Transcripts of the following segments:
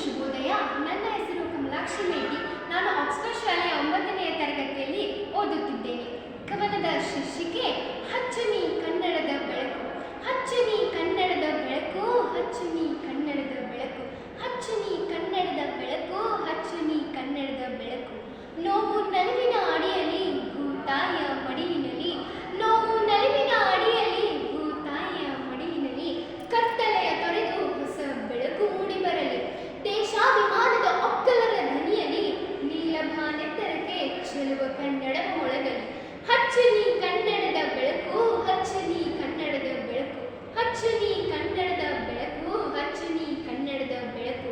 ಶುಭೋದಯ ನನ್ನ ಹೆಸರು ಕಮಲಾಕ್ಷಿ ಮೇಟಿ ನಾನು ಆಕ್ಸ್ಫರ್ಡ್ ಶಾಲೆಯ ಒಂಬತ್ತನೆಯ ತರಗತಿಯಲ್ಲಿ ಓದುತ್ತಿದ್ದೇನೆ. ಕವನದ ಶೀರ್ಷಿಕೆ, ಹಚ್ಚನಿ ಕನ್ನಡದ ಬೆಳಕು. ಹಚ್ಚನಿ ಕನ್ನಡದ ಬೆಳಕು, ಹಚ್ಚನಿ ಕನ್ನಡದ ಬೆಳಕು ಹಚ್ಚನಿ ಕನ್ನಡದ ಬೆಳಕು ಹಚ್ಚನಿ ಕನ್ನಡದ ಬೆಳಕು ನೋವು ನಲಿವಿನ ಅಡಿಯಲ್ಲಿ ಭೂತಾಯಿಯ ಮಡಿಲಿನಲ್ಲಿ ನೋವು ನಲಿವಿನ ಅಡಿಯಲ್ಲಿ ಭೂತಾಯಿಯ ಮಡಿಲಿನಲ್ಲಿ ಕತ್ತಲೆಯ ತೊರೆದು ಹೊಸ ಬೆಳಕು ಮೂಡಿ ಬರಲಿ ದೇಶಾಭಿಮಾನದ ಒಕ್ಕಲರ ಧ್ವನಿಯಲ್ಲಿ ನೀಲಭಾನೆತ್ತರಕ್ಕೆ ಚೆಲುವ ಕನ್ನಡ ಮೊಳಗಲಿ ಹಚ್ಚನಿ ಕನ್ನಡದ ಬೆಳಕು ಹಚ್ಚನಿ ಕನ್ನಡದ ಬೆಳಕು ಹಚ್ಚನಿ ಕನ್ನಡದ ಬೆಳಕು ಹಚ್ಚನಿ ಕನ್ನಡದ ಬೆಳಕು.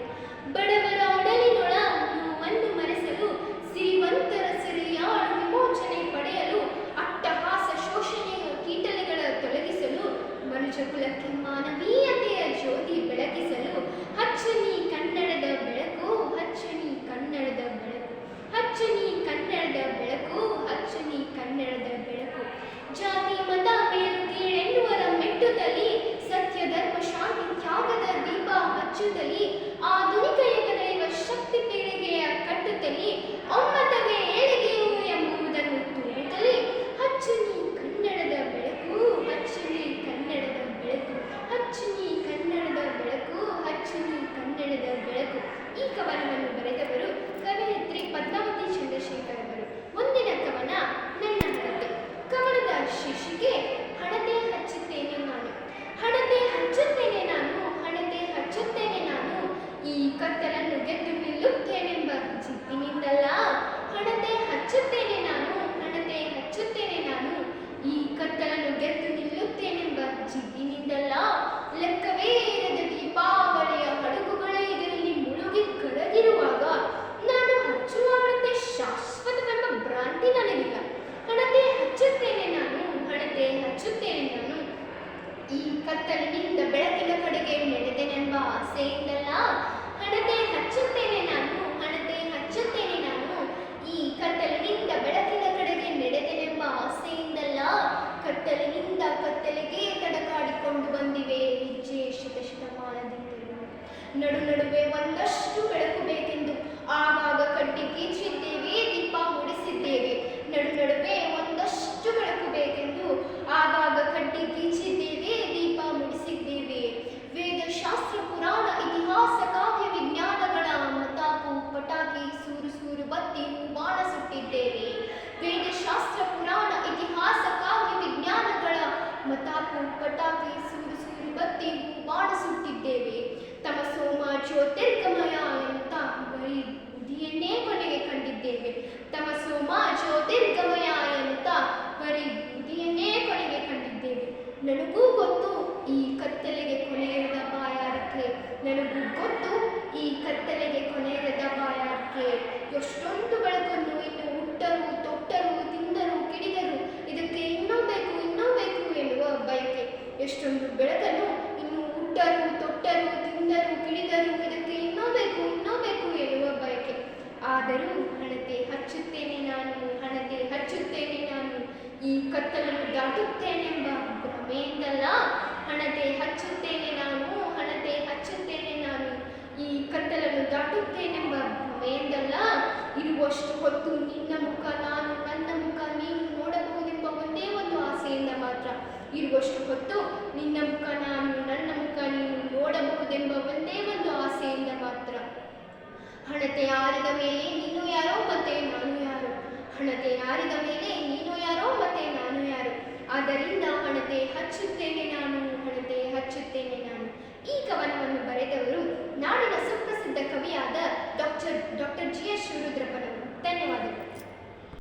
ಬಡವರ ಒಡಲಿನೊಳ ನೋವನ್ನು ಮರೆಸಲು ಸಿರಿವಂತರ ಸೆರೆಯಾಳು ವಿಮೋಚನೆ ಪಡೆಯಲು, ಅಟ್ಟಹಾಸ ಶೋಷಣೆಯ ಕೀಟಲೆಗಳ ತೊಲಗಿಸಲು ಮನುಜ ಕುಲಕ್ಕೆ ಮಾನವೀಯತೆಯ ಜ್ಯೋತಿ ಬೆಳಗಿಸಲು, ಹಚ್ಚನಿ ಕನ್ನಡದ ಬೆಳಕು, ಹಚ್ಚನಿ ಕನ್ನಡದ ಬೆಳಕು. ಹಚ್ಚನಿ ಕನ್ನಡದ ಬೆಳಕು ಹಚ್ಚನಿ ಕನ್ನಡದ ಬೆಳಕು ಜಾತಿ ಮತ ಮೇಲು ಕೀಳೆನ್ನುವರ ಮೆಟ್ಟುತ್ತಲಿ ಸತ್ಯ ಧರ್ಮ ಶಾಂತಿ ತ್ಯಾಗದ ದೀಪ ಹಚ್ಚುತ್ತಲಿ ಆಧುನಿಕ ಯುಗದಲ್ಲಿರುವ ಶಕ್ತಿ ಪೀಳಿಗೆಯ ಕಟ್ಟುತ್ತಲಿ ಒಮ್ಮತವೇ ಏಳಿಗೆಯು ಎಂಬುದನ್ನು ತೋರುತ್ತಲಿ ಹಚ್ಚನಿ ಕನ್ನಡದ ಬೆಳಕು ಹಚ್ಚನಿ ಕನ್ನಡದ ಬೆಳಕು ಹಚ್ಚನಿ ಕನ್ನಡದ ಬೆಳಕು ಹಚ್ಚನಿ ಕನ್ನಡದ ಬೆಳಕು ಈ ಕವನವನ್ನು ಬರೆದವರು ಕವಯಿತ್ರಿ ಪದ್ಮಾವತಿ ಚಂದ್ರಶೇಖರ್ ಅವರು ಮುಂದಿನ ಕವನ ನನ್ನ ಹಣತೆ ಕವನದ ಹಣತೆ ಹಚ್ಚುತ್ತೇನೆ ನಾನು ಹಣತೆ ಹಚ್ಚುತ್ತೇನೆ ನಾನು, ಹಣತೆ ಹಚ್ಚುತ್ತೇನೆ ನಾನು. ಈ ಕತ್ತಲನ್ನು ಗೆದ್ದು ನಿಲ್ಲುತ್ತೇನೆಂಬ ಜಿದ್ದಿನಿಂದಲ್ಲ ಹಣತೆ ಹಚ್ಚುತ್ತೇನೆ ನಾನು, ಹಣತೆ ಹಚ್ಚುತ್ತೇನೆ ನಾನು. ಈ ಕತ್ತಲನ್ನು ಗೆದ್ದು ನಿಲ್ಲುತ್ತೇನೆಂಬ ಜಿದ್ದಿನಿಂದಲ್ಲ ಲೆಕ್ಕವೇ ಇರದ ದೀಪಾವಳಿಯ ಹಡಗುಗಳೇ ಇದರಲ್ಲಿ ಮುಳುಗಿ ಕರಗಿರುವಾಗ ನಾನು ಹಚ್ಚುವ ಹಣತೆ ಶಾಶ್ವತವೆಂಬ ಭ್ರಾಂತಿ ನನಗಿಲ್ಲ ಹಣತೆ ಹಚ್ಚುತ್ತೇನೆ ನಾನು ಹಣತೆ ಹಚ್ಚುತ್ತೇನೆ ನಾನು ಈ ಕತ್ತಲಿನಿಂದ ಬೆಳಕಿನ ಕಡೆಗೆ ನಡೆದೆನೆಂಬ ಆಸೆಯಿಂದಲ್ಲ. ಹಣತೆ ಹಚ್ಚುತ್ತೇನೆ ನಾನು ಹಣತೆ ಹಚ್ಚುತ್ತೇನೆ ನಾನು. ಈ ಕತ್ತಲಿನಿಂದ ಬೆಳಕಿನ ಕಡೆಗೆ ನಡೆದೆನೆಂಬ ಆಸೆಯಿಂದಲ್ಲ. ಕತ್ತಲಿನಿಂದ ಕತ್ತಲೆಗೆ ತಡಕಾಡಿಕೊಂಡು ಬಂದಿವೆ ಹೆಜ್ಜೆ ಶತಶತಮಾನದಿಂದಲೂ ನಡು ನಡುವೆ ಒಂದಷ್ಟು ಬೆಳಕು ಬೇಕೆಂದು ಆಗಾಗ ಜ್ಯೋತಿರ್ಗಮಯ ಎನ್ನುತ್ತ ಬರೀ ಬುದ್ಧಿಯನ್ನೇ ಕೊನೆಗೆ ಕಂಡಿದ್ದೇವೆ ತಮ ಸೋಮ ಜ್ಯೋತಿರ್ಗಮಯ ಎನ್ನುತ್ತ ಬರೀ ಬುದ್ಧಿಯನ್ನೇ ಕೊನೆಗೆ ಕಂಡಿದ್ದೇವೆ ನನಗೂ ಗೊತ್ತು ಈ ಕತ್ತಲೆಗೆ ಕೊನೆಯಿರದ ಬಾಯಾರಕ್ಕೆ ನನಗೂ ಗೊತ್ತು ಈ ಕತ್ತಲೆಗೆ ಕೊನೆಯಿರದ ಬಾಯಾರಕ್ಕೆ ಎಷ್ಟೊಂದು ಬೆಳಕನ್ನು ಇನ್ನು ಹುಟ್ಟರು ತೊಟ್ಟರು ತಿಂದರು ಕಿಡಿದರು ಇದಕ್ಕೆ ಇನ್ನೂ ಬೇಕು ಇನ್ನೂ ಬೇಕು ಎನ್ನುವ ಬಯಕೆ ಎಷ್ಟೊಂದು ಬೆಳಕನ್ನು ಇನ್ನು ಹುಟ್ಟರು ತೊಟ್ಟರು ತಿಂದರು ಕಿಡಿದರು ಇದಕ್ಕೆ ಇನ್ನೂ ಬೇಕು ಇನ್ನೂ ಬೇಕು ಎನ್ನುವ ಬಯಕೆ ಆದರೂ ಹಣತೆ ಹಚ್ಚುತ್ತೇನೆ ನಾನು, ಹಣತೆ ಹಚ್ಚುತ್ತೇನೆ ನಾನು. ಈ ಕತ್ತಲನ್ನು ದಾಟುತ್ತೇನೆಂಬ ಭ್ರಮೆಯಿಂದಲ್ಲ ಹಣತೆ ಹಚ್ಚುತ್ತೇನೆ ನಾನು, ಹಣತೆ ಹಚ್ಚುತ್ತೇನೆ ನಾನು. ಈ ಕತ್ತಲನ್ನು ದಾಟುತ್ತೇನೆಂಬ ಭ್ರಮೆಯಿಂದಲ್ಲ ಇರುವಷ್ಟು ಹೊತ್ತು ನಿನ್ನ ಮುಖ ನಾನು, ನನ್ನ ಮುಖ ನೀನು ನೋಡಬಹುದೆಂಬ ಒಂದೇ ಒಂದು ಆಸೆಯಿಂದ ಮಾತ್ರ ಇರುವಷ್ಟು ಹೊತ್ತು ನಿನ್ನ ಮುಖ ನಾನು, ನನ್ನ ಮುಖ ನೀನು ನೋಡಬಹುದೆಂಬ ಒಂದೇ ಒಂದು ಆಸೆಯಿಂದ ಮಾತ್ರ. ಹಣತೆ ಆರಿದ ಮೇಲೆ ಅದರಿಂದ ಹಣತೆ ಹಚ್ಚುತ್ತೇನೆ ನಾನು ಹಣತೆ ಹಚ್ಚುತ್ತೇನೆ ನಾನು. ಈ ಕವನವನ್ನು ಬರೆದವರು ನಾಡಿನ ಸುಪ್ರಸಿದ್ಧ ಕವಿಯಾದ ಡಾಕ್ಟರ್ ಡಾಕ್ಟರ್ ಜಿ ಎಸ್ ಶಿವರುದ್ರಪ್ಪನವರು. ಧನ್ಯವಾದಗಳು.